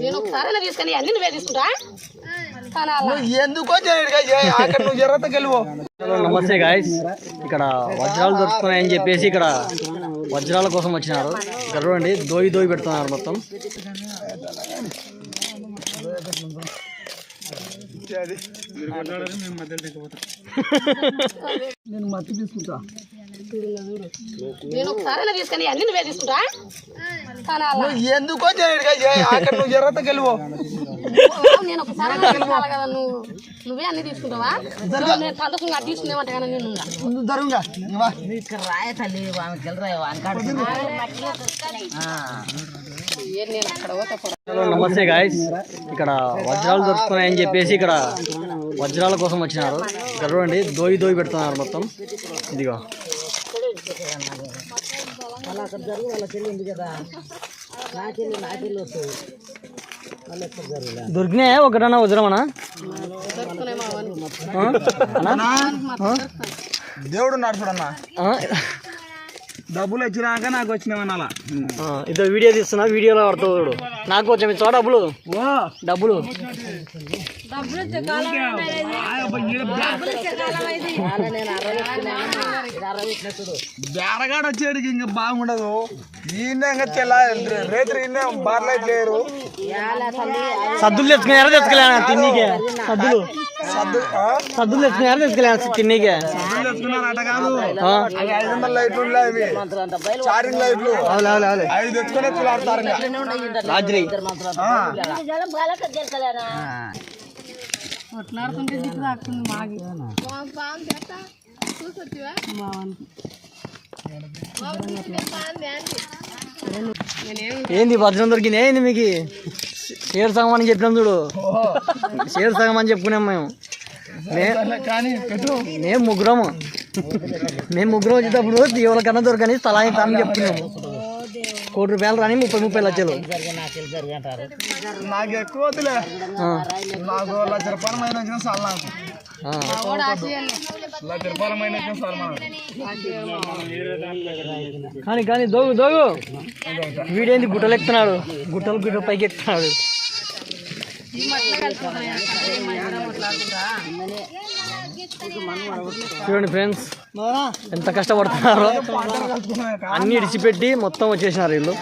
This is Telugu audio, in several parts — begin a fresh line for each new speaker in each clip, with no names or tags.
నేను ఒకసారి అన్ని నువ్వే తీసుకుంటా
ఎందుకో అక్కడ నువ్వు జరగత గెలువు
నమస్తే గాయస్ ఇక్కడ వజ్రాలు దొరుకుతున్నాయని చెప్పేసి ఇక్కడ వజ్రాల కోసం వచ్చినారు. ఇక్కడ చూడండి దోయి దోయి పెడుతున్నారు మొత్తం.
నేను మట్టి తీసుకుంటా.
నేను ఒకసారి తీసుకొని అన్ని నువ్వే తీసుకుంటా?
ఎందుకో అక్కడ నువ్వు గెలువు.
నేను ఒకసారి తీసుకోవాలి కదా నువ్వు. నువ్వే అన్ని తీసుకుంటావా? నేను సంతోషంగా తీసుకునేమంటే కానీ నేను
జరుగుగా
నమస్తే గాయస్. ఇక్కడ వజ్రాలు దొరుకుతున్నాయని చెప్పేసి ఇక్కడ వజ్రాల కోసం వచ్చినారు. ఇక్కడ చూడండి దోయి దోయి పెడుతున్నారు మొత్తం. ఇదిగో. దొరికినాయా ఒకటన్నా వజ్రమనా
దొరుకుతున్నాయేమో అవన్నీ.
ఆ? అన్నా?
దేవుడు ఉన్నాడు చూడన్నా
ఆ?
డబ్బులు వచ్చినాక నాకు వచ్చినావనాల
ఆ, ఇదో వీడియో తీస్తున్నా వీడియోలో పడుతుంది చూడు. నాకు కొంచెం ఇచ్చా డబ్బులు? డబ్బులు.
బేరగాడు వచ్చేటికి ఇంకా బాగుండదు. ఈయన ఇంకా తెల్ల రేత్రి ఈయన బార్లైట్ లేరు.
సద్దులు తెచ్చుకున్నారా తెచ్చుకోలే తిన్నీకే? సద్దులు? సద్దులు తెచ్చుకున్నారా తెచ్చుకోలే తిన్నీకే?
సద్దులు తెచ్చుకున్నారు అట కాదు
ఆ?
అవి ఐదు వందల లైట్లు ఉన్నాయి అవి చారింగ్ లైట్లు.
అవులే అవులే అవులే
ఐదు తెచ్చుకొని ఆడతారు
రాత్రి.
కొట్లాడుతుంటే దిక్కు తాకుతుంది మాకి.
ఏంది వజ్రం దొరికింది ఏంది మీకు? షేర్ సగం అని చెప్పినాం చూడు. షేర్ సగం అని చెప్పుకున్నాం మేము. మేము ముగ్గురము. మేము ముగ్గురం వచ్చేటప్పుడు ఎవరి కన్నా దొరకని స్థలా ఇంత అని చెప్పుకున్నాము కోటి రూపాయలు రాని ముప్పై ముప్పై లక్షలు.
నాకు ఎక్కువ నాకు లక్ష రూపాయల మైన వచ్చిన చాలు నాకు
ఆ.
లక్ష రూపాయల మైన వచ్చిన చాలు మనకు
కానీ కానీ దోగు దోగు వీడేంది గుట్టలు ఎక్కుతున్నాడు? గుట్టలు గుట్టలు పైకి ఎక్కుతున్నాడు. చూడండి ఫ్రెండ్స్ ఎంత కష్టపడుతున్నారో? అన్ని ఇడిచిపెట్టి మొత్తం వచ్చేసినారు వీళ్ళు.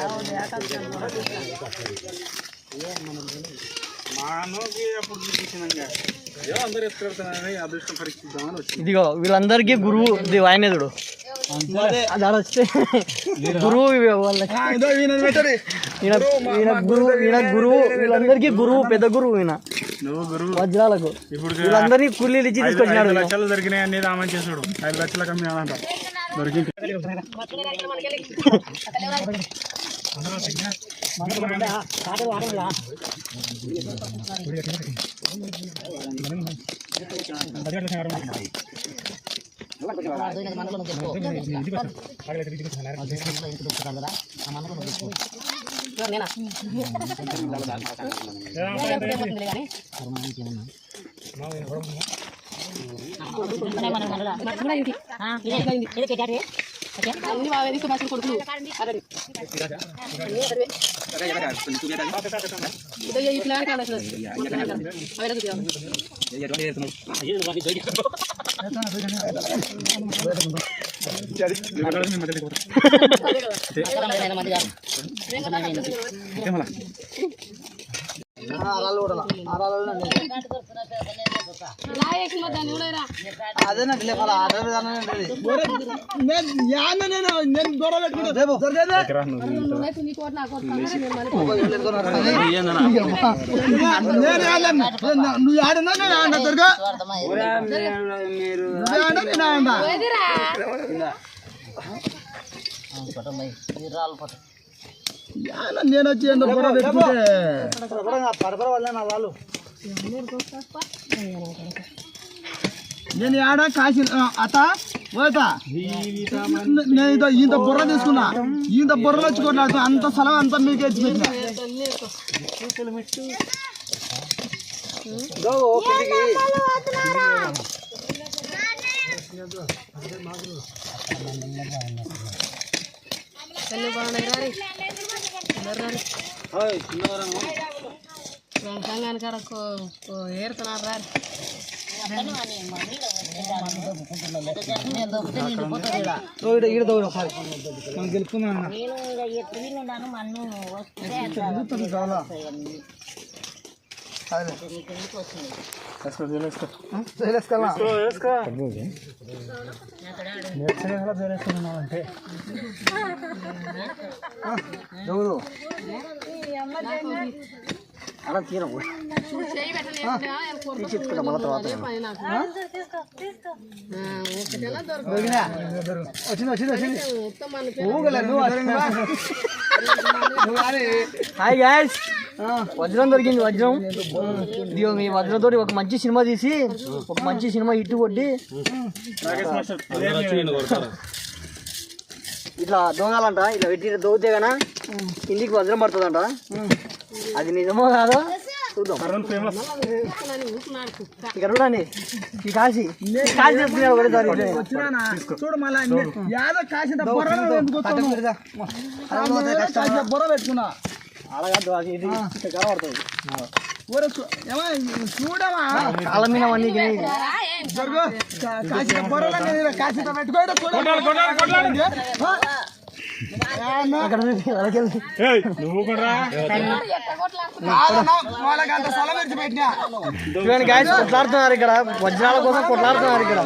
ఇదిగో వీళ్ళందరికీ గురువు ఇది వాయనేదుడు. గురువు గురువు ఈయన గురువు వీళ్ళందరికీ గురువు పెద్ద గురువు ఈయన. వజ్రాలకు.
ఇప్పుడు
వీళ్ళందరినీ కూలీలు ఇచ్చి తీసుకొచ్చినాడు.
లక్షలు దొరికినాయి అనేది ఆమె చేసుడు ఐదు లక్షల కమ్మి అదంట దొరికి
నేనా కానీ అన్ని బాగా తీసుకుని కొడుకులు అతడి ఇదో ఇట్లా కాదు దాన్ని కూడా
అదే నాకు లేపాలి నేను గొడవ పెట్టుకుంటా
నువ్వు
ఆడినా నేను ఆడినా నేను ఆడినా నేను వచ్చి ఏందో గొడవ నేను ఆడ కాసి అత పోతా నేను ఇదో ఇంత బుర్ర తీసుకున్నా. ఇంత బుర్రలు వచ్చుకున్నాడు అంత స్థలం అంతా మీకు
పెళ్ళి బాగున్నాయి రారి రారి ఏరుతున్నారు రారి
ఈడ దోడు
అలా తీరం
చేయి పెట్టలేదు పని నాకు ఒకటేలా దొరకదు
దొరికినా వచ్చింది వచ్చింది వచ్చింది.
మొత్తం మనకి
ఊగలే నువ్వు అసలు నువ్వు కానీ
హాయ్ గాయస్. వజ్రం దొరికింది వజ్రం. ఇదిగో వజ్రం తోటి ఒక మంచి సినిమా తీసి ఒక మంచి సినిమా హిట్ కొట్టి. ఇట్లా దొంగలంట ఇట్లా పెట్టి దోగితే గనా ఇంటికి వజ్రం పడుతుందంట. అది నిజమో కాదో? చూద్దాం. చూడండి ఈ కాశీ.
చూడు మళ్ళా యాదో పెట్టుకున్నా.
అలాగద్దు అది ఇది. కనబడుతుంది
చూడమా బొర్రలో పెట్టుకోవడం
నువ్వు కూడా
చూడండి గాయస్ కొట్లాడుతున్నారు ఇక్కడ. వజ్రాల కోసం కొట్లాడుతున్నారు ఇక్కడ.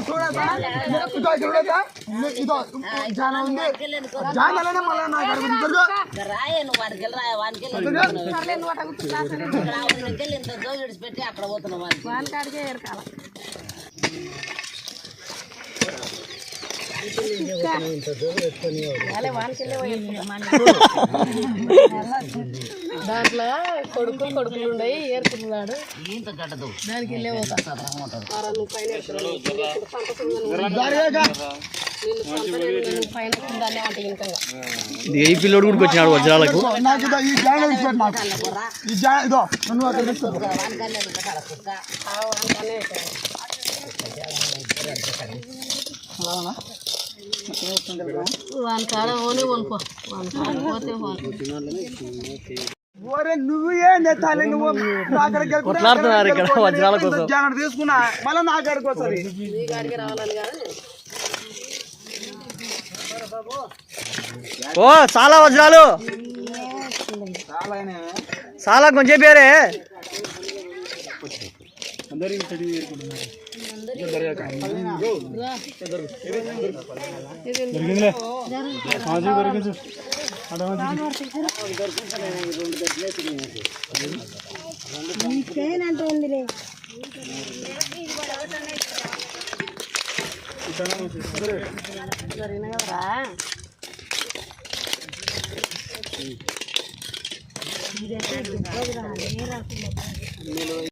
అక్కడ పోతున్నావు
దాంట్లో కొడుకు కొడుకులు ఉండయి ఏరుకున్నాడు. దానికి వెళ్ళే
ఈ పిల్లోడు కూడా వచ్చినాడు వజ్రాలకు?
నాకు నువ్వు
కాడ ఓని కొనుక్కో. కాడ పోతే
నా
కొట్లాడుతున్నారు ఇక్కడ వజ్రాల కోసం.
తీసుకున్నా మళ్ళీ నా వస్తుంది.
ఓ చాలా వజ్రాలు. చాలా కొంచెం పేరే
దొరికిందిలే. మాజీ దొరికింది అడ మాజీ
జరిగిన కదరా